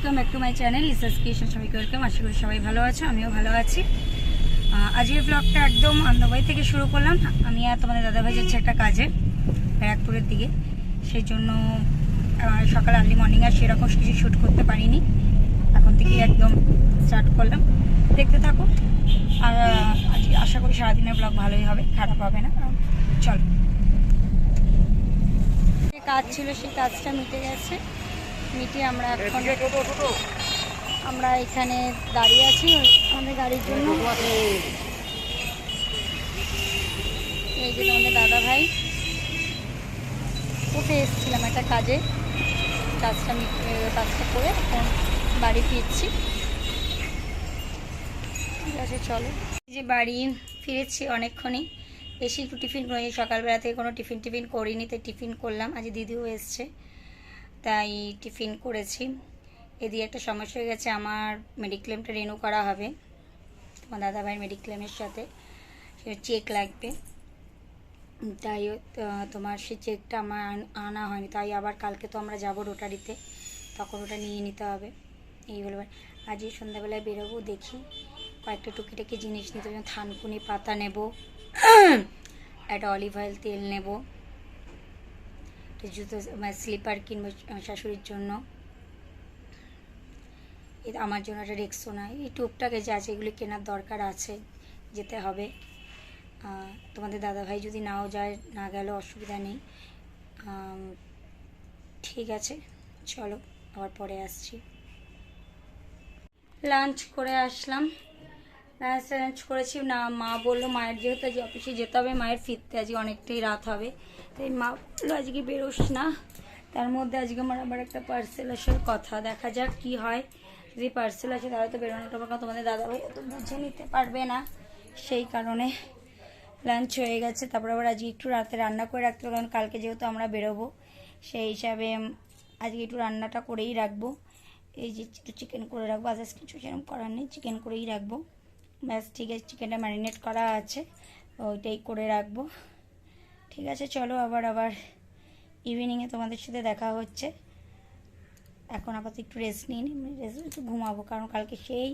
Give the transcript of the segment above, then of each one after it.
Welcome back to my channel ইসাস creation সবাইকে welcome আশা করি সবাই ভালো আছে, আমিও ভালো আছি। আজকের ব্লগটা একদম আন্দাবাই থেকে শুরু করলাম। আমি আর তোমাদের দাদাভাই যাচ্ছে একটা কাজে, ব্যারাকপুরের দিকে। সেই জন্য সকাল আর্লি মর্নিং আর সেরকম কিছু শ্যুট করতে পারিনি। এখন থেকেই একদম স্টার্ট করলাম। দেখতে থাকো। আর আশা করি সারাদিনের ব্লগ ভালোই হবে, খারাপ হবে না। চলো। কাজ ছিল সেই কাজটা মিটে গেছে। মিটে আমরা এখন আমরা এখানে দাঁড়িয়ে আছি আমাদের গাড়ির জন্য। এই যে আমাদের দাদা ভাই। উঠে এসেছিলাম একটা কাজে। কাজটা কাজটা করে এখন বাড়ি ফিরছি। ঠিক আছে চলো। এই যে বাড়ি ফিরেছি অনেকক্ষণই। বেশি একটু টিফিন সকালবেলা থেকে কোনো টিফিন টিফিন করিনি তাই টিফিন করলাম। আজ দিদিও এসছে। তাই টিফিন করেছি। এদিকে একটা সমস্যা হয়ে গেছে, আমার মেডিক্লেমটা রিনিউ করা হবে। তোমার দাদাভাইয়ের মেডিক্লেমের সাথে। চেক লাগবে। তাই তোমার সেই চেকটা আমার আন- হয়নি। তাই আবার কালকে তো আমরা যাব রোটারিতে তখন ওটা নিয়ে নিতে হবে। এই হলো ব্যাপার। আজই সন্ধ্যাবেলায় বেরোবো, দেখি। কয়েকটা টুকিটাকি জিনিস নিতে থানকুনি পাতা নেব, একটা অলিভ অয়েল তেল নেব। একটা জুতো মানে স্লিপার কিনবো শাশুড়ির জন্য। আমার জন্য একটা রেক্সোনা এই টুকটাকে যা আছে এগুলি কেনার দরকার আছে, যেতে হবে। তোমাদের দাদাভাই যদি নাও যায়, না গেলেও অসুবিধা নেই। ঠিক আছে, চলো, আবার পরে আসছি। লাঞ্চ করে আসলাম। লাঞ্চ করেছি। না, মা বলল, মায়ের যেহেতু আজ অফিসে যেতে হবে, মায়ের ফিরতে আজকে অনেকটাই রাত হবে। তাই মা বলল, আজকে বেরোস না। তার মধ্যে আজকে আমার আবার একটা পার্সেল আসার কথা। দেখা যাক কি হয়। যদি পার্সেল আসে, তাহলে তো বেরোনোটা আমার তোমাদের দাদাভাই অত বুঝে নিতে পারবে না। সেই কারণে লাঞ্চ হয়ে গেছে। তারপর আবার আজকে একটু রাতে রান্না করে রাখতে হবে। কারণ কালকে যেহেতু আমরা বেরোবো, সেই হিসাবে আজকে একটু রান্নাটা করেই রাখব। এই যে একটু চিকেন করে রাখব। আদার্স কিছু সেরকম করার নেই। চিকেন করেই রাখব। ব্যাস, ঠিক আছে চিকেনটা ম্যারিনেট করা আছে, ওইটাই করে রাখব। ঠিক আছে, চলো আবার আবার ইভিনিংয়ে তোমাদের সাথে দেখা হচ্ছে। এখন আপাতত একটু রেস্ট নিই রেস্ট একটু ঘুমাবো, কারণ কালকে সেই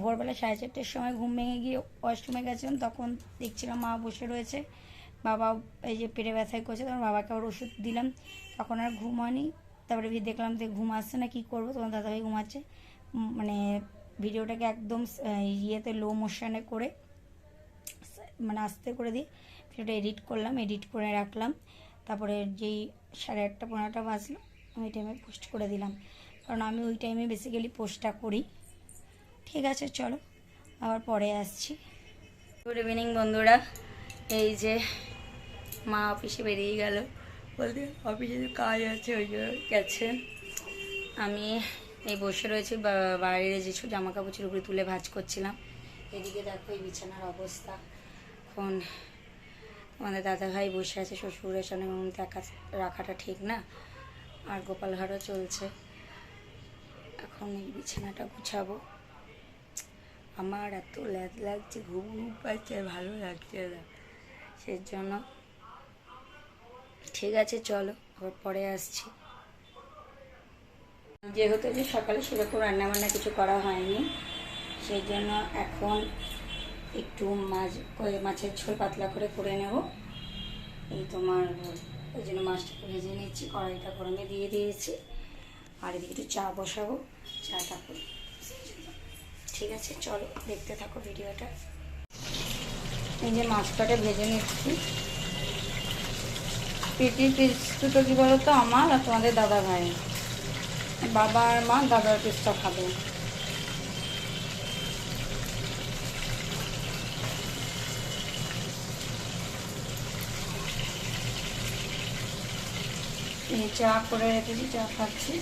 ভোরবেলা সাড়ে চারটের সময় ঘুম ভেঙে গিয়ে ওয়াশরুমে গেছিলাম, তখন দেখছিলাম মা বসে রয়েছে। বাবা এই যে পেটে ব্যথায় করছে, তখন বাবাকে আবার ওষুধ দিলাম। তখন আর ঘুম হয়নি, তারপরে দেখলাম যে ঘুম আসছে না, কী করব? তোমার দাদাভাই ঘুমাচ্ছে মানে ভিডিওটাকে একদম ইয়েতে লো মোশনে করে মানে আস্তে করে দিয়ে ভিডিওটা এডিট করলাম এডিট করে রাখলাম। তারপরে যেই সাড়ে আটটা, পনেরোটা বাজলো, আমি ওই টাইমে পোস্ট করে দিলাম। কারণ আমি ওই টাইমে বেসিক্যালি পোস্টটা করি। ঠিক আছে, চলো, আবার পরে আসছি। গুড ইভিনিং বন্ধুরা। এই যে মা অফিসে বেরিয়ে গেল। বলতে অফিসে কাজ আছে, ওই জন্য গেছে। আমি এই বসে রয়েছে বাইরে যে জামা কাপড় ছিল উপরে তুলে ভাজ করছিলাম। এদিকে দেখো এই বিছানার অবস্থা। এখন আমাদের দাদা ভাই বসে আছে, শ্বশুরের সামনে একা রাখাটা ঠিক না। আর গোপাল ঘাটও চলছে। এখন এই বিছানাটা গুছাবো। আমার এত ল্যাদ লাগছে, ঘুম পাচ্ছে ভালো লাগছে না। সেই জন্য ঠিক আছে, চলো, আবার পরে আসছি। যেহেতু যে সকালে সেরকম রান্নাবান্না কিছু করা হয়নি সেই জন্য এখন একটু মাছ করে মাছের ঝোল পাতলা করে করে নেব এই তোমার ওই জন্য মাছটা ভেজে নিচ্ছি কড়াইটা গরমে দিয়ে দিয়েছি আর এদিকে একটু চা বসাবো চাটা করে ঠিক আছে চলো দেখতে থাকো ভিডিওটা এই যে মাছটাকে ভেজে নিচ্ছি পিটি পিস দুটো কী বলো তো আমার আর তোমাদের দাদা ভাই বাবা আর মা দাদার পিসটা খাবে চা করে রেখেছি চা খাচ্ছি।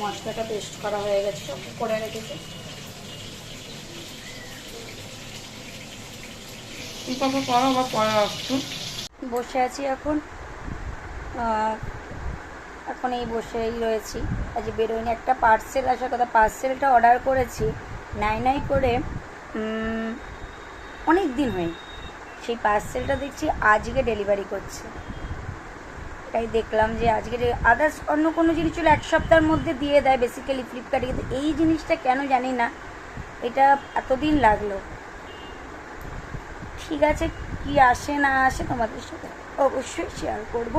মশলাটা পেস্ট করা হয়ে গেছে করে রেখেছি। পরে বসে আছি এখন। এখন এই বসেই রয়েছি। আজ বেরোয়নি একটা পার্সেল আসার কথা পার্সেলটা অর্ডার করেছি। নাই নাই করে অনেক দিন হয়ে সেই পার্সেলটা দেখছি আজকে ডেলিভারি করছে। তাই দেখলাম যে আজকে যে আদার্স অন্য কোনো জিনিস হলে এক সপ্তাহের মধ্যে দিয়ে দেয় বেসিক্যালি ফ্লিপকার্টে কিন্তু এই জিনিসটা কেন জানি না, এটা এতদিন লাগল। ঠিক আছে, কি আসে না আসে তোমাদের সাথে অবশ্যই শেয়ার করব।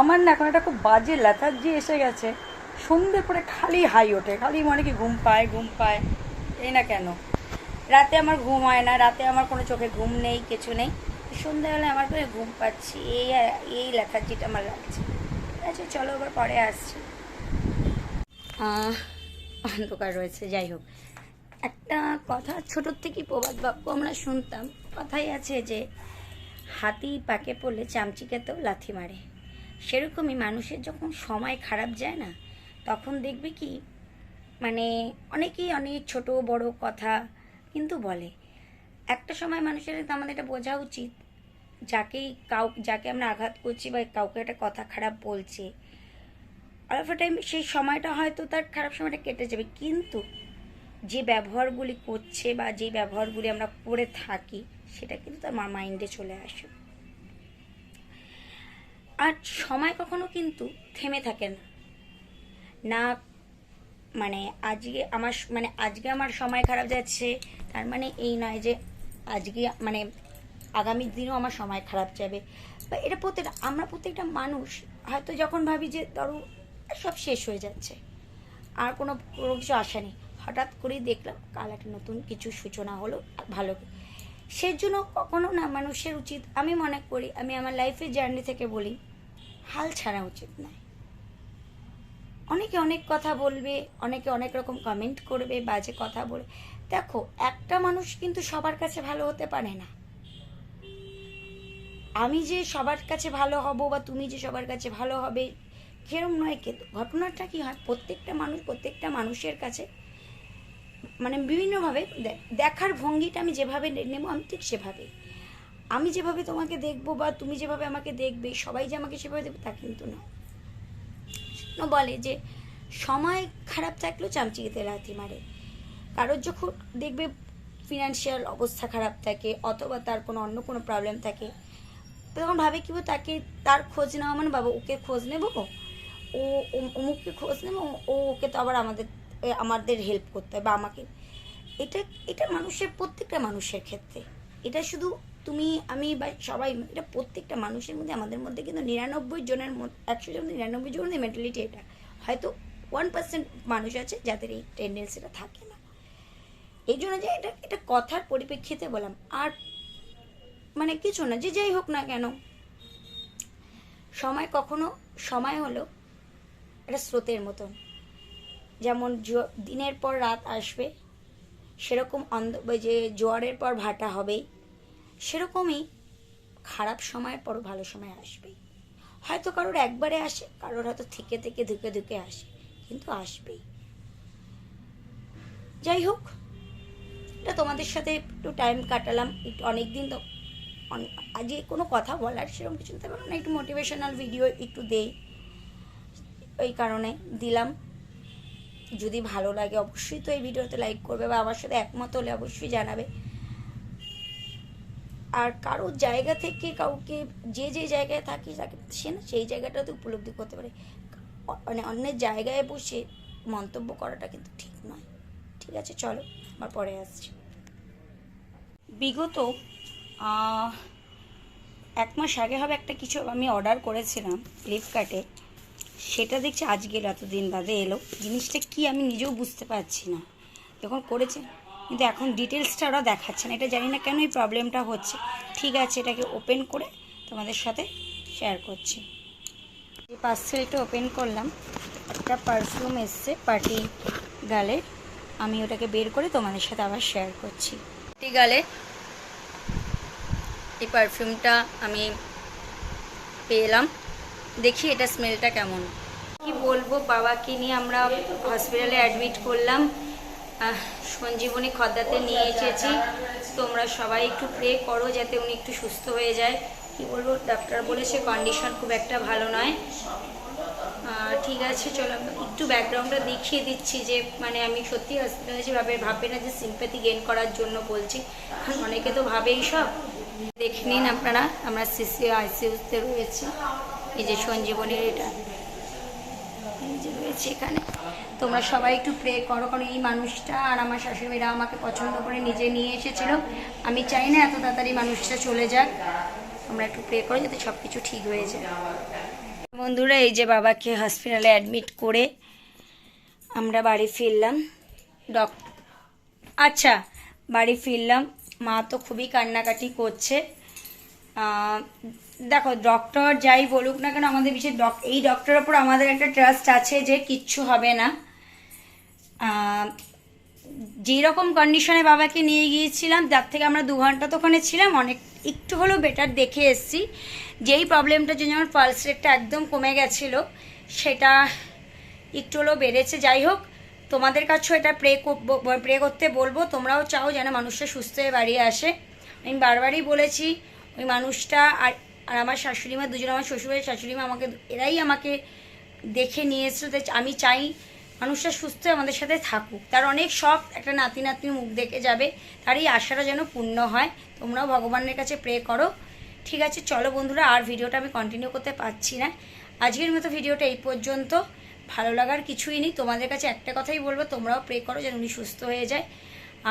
আমার না এখন একটা খুব বাজে লেথার্জি এসে গেছে। সন্ধে পরে খালি হাই ওঠে, খালি মনে কি ঘুম পায় ঘুম পায়, এই না কেন? রাতে আমার ঘুম হয় না, রাতে আমার কোনো চোখে ঘুম নেই, কিছু নেই। সন্ধ্যাবেলা আমার করে ঘুম পাচ্ছি, এই এই লেথার্জিটা আমার লাগছে। আছে, চলো আবার পরে আসছি। অন্ধকার রয়েছে, যাই হোক। একটা কথা, ছোটোর থেকেই প্রবাদ বাক্য আমরা শুনতাম। কথাই আছে যে হাতি পাকে পড়লে চামচিকাতেও লাথি মারে। সেরকমই মানুষের যখন সময় খারাপ যায় না, তখন দেখবে কি মানে অনেকেই অনেক ছোট, বড় কথা কিন্তু বলে। একটা সময় মানুষের আমাদের এটা বোঝা উচিত যাকেই কাউ, যাকে আমরা আঘাত করছি বা কাউকে একটা কথা খারাপ বলছে অল অফ টাইম সেই সময়টা হয়তো তার খারাপ সময়টা কেটে যাবে। কিন্তু যে ব্যবহারগুলি করছে বা যে ব্যবহারগুলি আমরা করে থাকি, সেটা কিন্তু তার মাইন্ডে চলে আসে। আর সময় কখনো কিন্তু থেমে থাকে না। না মানে আজকে আমার মানে আজকে আমার সময় খারাপ যাচ্ছে, তার মানে এই নয় যে আজকে মানে আগামী দিনও আমার সময় খারাপ যাবে। বা এটা প্রত্যেকটা আমরা প্রত্যেকটা মানুষ হয়তো যখন ভাবি যে ধরো সব শেষ হয়ে যাচ্ছে, আর কোনো কোনো কিছু আশা নেই, হঠাৎ করেই দেখলাম কাল একটা নতুন কিছু সূচনা হলো ভালো। সেই জন্য কখনো না মানুষের উচিত, আমি মনে করি, আমি আমার লাইফের জার্নি থেকে বলি, হাল ছাড়া উচিত নয়। অনেকে অনেক কথা বলবে, অনেকে অনেক রকম কমেন্ট করবে, বাজে কথা বলবে দেখো, একটা মানুষ কিন্তু সবার কাছে ভালো হতে পারে না। আমি যে সবার কাছে ভালো হব বা তুমি যে সবার কাছে ভালো হবে সেরকম নয় কিন্তু ঘটনাটা কি হয়? প্রত্যেকটা মানুষ প্রত্যেকটা মানুষের কাছে মানে বিভিন্নভাবে দেখার ভঙ্গিটা আমি যেভাবে নেব, আমি ঠিক সেভাবে আমি যেভাবে তোমাকে দেখব বা তুমি যেভাবে আমাকে দেখবে, সবাই যে আমাকে সেভাবে দেখবে তা কিন্তু না। বলে যে, সময় খারাপ থাকলেও চামচিকেতে লাথি মারে। কারোর যখন দেখবে ফিনান্সিয়াল অবস্থা খারাপ থাকে, অথবা তার কোনো অন্য কোনো প্রবলেম থাকে তখন ভাবে কি তাকে তার খোঁজ নেওয়া মানে বাবা ওকে খোঁজ নেব, ও, ও- অমুককে খোঁজ নেব, ও, ওকে তো আবার আমাদের আমাদের হেল্প করতে হবে বা আমাকে। এটা এটা মানুষের, প্রত্যেকটা মানুষের ক্ষেত্রে। এটা শুধু তুমি, আমি বা সবাই, এটা প্রত্যেকটা মানুষের মধ্যে, আমাদের মধ্যে কিন্তু নিরানব্বই জনের মধ্যে, একশো জন, নিরানব্বই জনের মেন্টালিটি এটা। হয়তো ওয়ান পার্সেন্ট মানুষ আছে যাদের এই টেন্ডেন্সিটা থাকে না। এই জন্য যে এটা এটা কথার পরিপ্রেক্ষিতে বললাম। আর মানে কিছু না, যে যাই হোক না কেন। সময় কখনো, সময় হলো এটা স্রোতের মতন। যেমন দিনের পর রাত আসবে, সেরকম অন্ধ যে জোয়ারের পর ভাটা হবেই সেরকমই খারাপ সময়ের পর ভালো সময় আসবেই হয়তো কারোর একবারে আসে, কারোর হয়তো থেকে থেকে ধুকে ধুকে আসে, কিন্তু আসবেই। যাই হোক, এটা তোমাদের সাথে একটু টাইম কাটালাম, একটু অনেক দিন আজকে কোনো কথা বলার সেরকম কিছু পারব না একটু মোটিভেশনাল ভিডিও একটু দেই। ওই কারণে দিলাম। যদি ভালো লাগে অবশ্যই তো এই ভিডিওতে লাইক করবে বা আমার সাথে একমত হলে অবশ্যই জানাবে। আর কারোর জায়গা থেকে কাউকে, যে যে জায়গায় থাকি তাকে, সে না সেই জায়গাটাতে উপলব্ধি করতে পারে। মানে অন্যের জায়গায় বসে মন্তব্য করাটা কিন্তু ঠিক নয়। ঠিক আছে, চলো আমার পরে আসছি। বিগত এক মাস আগে হবে একটা কিছু আমি অর্ডার করেছিলাম ফ্লিপকার্টে সেটা দেখছি আজকে এতদিন বাদে এলো। জিনিসটা কি আমি নিজেও বুঝতে পারছি না। যখন করেছে, কিন্তু এখন ডিটেলসটা ওরা দেখাচ্ছে না। এটা জানি না কেন এই প্রবলেমটা হচ্ছে। ঠিক আছে, এটাকে ওপেন করে তোমাদের সাথে শেয়ার করছি। এই পার্সেলটা ওপেন করলাম। একটা পারফিউম এসছে পার্টি গালে আমি ওটাকে বের করে তোমাদের সাথে আবার শেয়ার করছি। পার্টি গালে এই পারফিউমটা আমি পেলাম। দেখি এটা স্মেলটা কেমন। কি বলব বাবাকে নিয়ে আমরা হসপিটালে অ্যাডমিট করলাম। সঞ্জীবনী খদ্দাতে নিয়ে এসেছি। তোমরা সবাই একটু প্রে করো যাতে উনি একটু সুস্থ হয়ে যায়। কি বলব ডাক্তার বলেছে কন্ডিশন খুব একটা ভালো নয়। ঠিক আছে, চলো একটু ব্যাকগ্রাউন্ডটা দেখিয়ে দিচ্ছি যে মানে আমি সত্যি হসপিটালে ভাবে ভাববে না যে সিম্প্যাথি গেন করার জন্য বলছি। অনেকে তো ভাবে সব। দেখে নিন আপনারা, আমরা সিসি আইসিউতে রয়েছি। এই যে সঞ্জীবনীর এটা। এই যে রয়েছে এখানে। তোমরা সবাই একটু প্রে করো, কারণ এই মানুষটা আর আমার শাশুড়ি মেয়েরা আমাকে পছন্দ করে নিজে নিয়ে এসেছিল। আমি চাই না এত তাড়াতাড়ি মানুষটা চলে যাক। আমরা একটু প্রে করো যাতে সব কিছু ঠিক হয়ে যায়। বন্ধুরা, এই যে বাবাকে হসপিটালে অ্যাডমিট করে আমরা বাড়ি ফিরলাম। ডক আচ্ছা বাড়ি ফিরলাম। মা তো খুবই কান্নাকাটি করছে। দেখো ডক্টর যাই বলুক না কেন আমাদের বিশেষ ডক এই ডক্টরের ওপর আমাদের একটা ট্রাস্ট আছে যে কিচ্ছু হবে না। আহ, যেই রকম কন্ডিশনে বাবাকে নিয়ে গিয়েছিলাম তার থেকে আমরা দু ঘণ্টা তো ওখানে ছিলাম অনেক একটু হলেও বেটার দেখে এসেছি। যেই প্রবলেমটার জন্য আমার পালস রেটটা একদম কমে গেছিল সেটা একটু হলেও বেড়েছে। যাই হোক তোমাদের কাছেও এটা প্রে প্রে করতে বলব। তোমরাও চাও যেন মানুষটা সুস্থ হয়ে বাড়ি আসে। আমি বারবারই বলেছি, ওই মানুষটা আর আর আমার শাশুড়ি মা, দুজন আমার শ্বশুরের শাশুড়ি মা আমাকে, এরাই আমাকে দেখে নিয়ে তাই আমি চাই মানুষটা সুস্থ আমাদের সাথে থাকুক। তার অনেক শখ একটা নাতি নাতনির মুখ দেখে যাবে তার এই আশাটা যেন পূর্ণ হয়। তোমরাও ভগবানের কাছে প্রে করো। ঠিক আছে, চলো বন্ধুরা, আর ভিডিওটা আমি কন্টিনিউ করতে পারছি না। আজকের মতো ভিডিওটা এই পর্যন্ত। ভালো লাগার কিছুই নেই। তোমাদের কাছে একটা কথাই বলব, তোমরাও প্রে করো যেন উনি সুস্থ হয়ে যায়।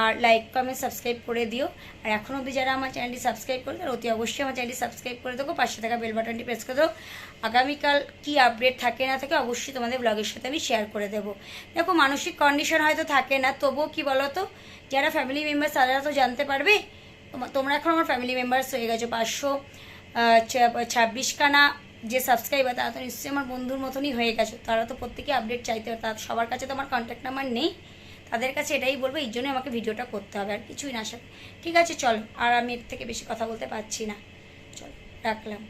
আর লাইক কমেন্ট সাবস্ক্রাইব করে দিও। আর এখন অবধি যারা আমার চ্যানেলটি সাবস্ক্রাইব করে তারা অতি অবশ্যই আমার চ্যানেলটি সাবস্ক্রাইব করে দেবো পাশে থাকা বেল বাটনটি প্রেস করে দেবো আগামীকাল কী আপডেট থাকে না থাকে অবশ্যই তোমাদের ব্লগের সাথে আমি শেয়ার করে দেবো। দেখো, মানসিক কন্ডিশন হয়তো থাকে না, তবুও কি বলো তো যারা ফ্যামিলি মেম্বার তারা তো জানতে পারবে। তোমরা এখন আমার ফ্যামিলি মেম্বার্স হয়ে গেছো পাঁচশো ছাব্বিশ খানা যে সাবস্ক্রাইবার তারা তো নিশ্চয়ই আমার বন্ধুর মতনই হয়ে গেছে। তারা তো প্রত্যেকে আপডেট চাইতে হয় তার সবার কাছে তো আমার কন্ট্যাক্ট নাম্বার নেই। তাদের কাছে এটাই বলব এই জন্যই আমাকে ভিডিওটা করতে হবে আর কিছুই না। স্যার ঠিক আছে, চলো। আর আমি এর থেকে বেশি কথা বলতে পারছি না। চল, রাখলাম।